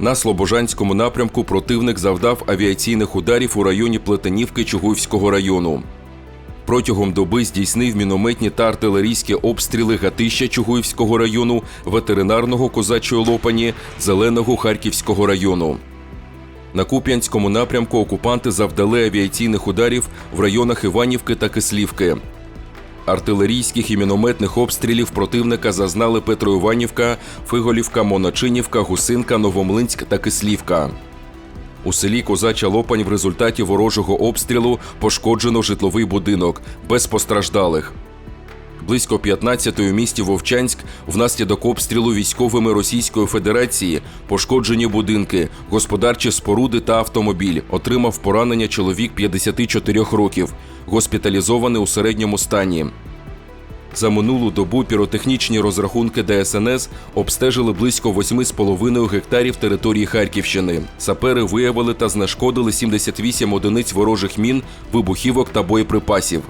На Слобожанському напрямку противник завдав авіаційних ударів у районі Плетенівки Чугуївського району. Протягом доби здійснив мінометні та артилерійські обстріли Гатища Чугуївського району, ветеринарного козачої Лопані, Зеленого Харківського району. На Куп'янському напрямку окупанти завдали авіаційних ударів в районах Іванівки та Кислівки. Артилерійських і мінометних обстрілів противника зазнали Петроіванівка, Фиголівка, Моначинівка, Гусинка, Новомлинськ та Кислівка. У селі Козача Лопань в результаті ворожого обстрілу пошкоджено житловий будинок без постраждалих. Близько 15-ї у місті Вовчанськ внаслідок обстрілу військовими Російської Федерації пошкоджені будинки, господарчі споруди та автомобіль. Отримав поранення чоловік 54 років, госпіталізований у середньому стані. За минулу добу піротехнічні розрахунки ДСНС обстежили близько 8,5 гектарів території Харківщини. Сапери виявили та знешкодили 78 одиниць ворожих мін, вибухівок та боєприпасів.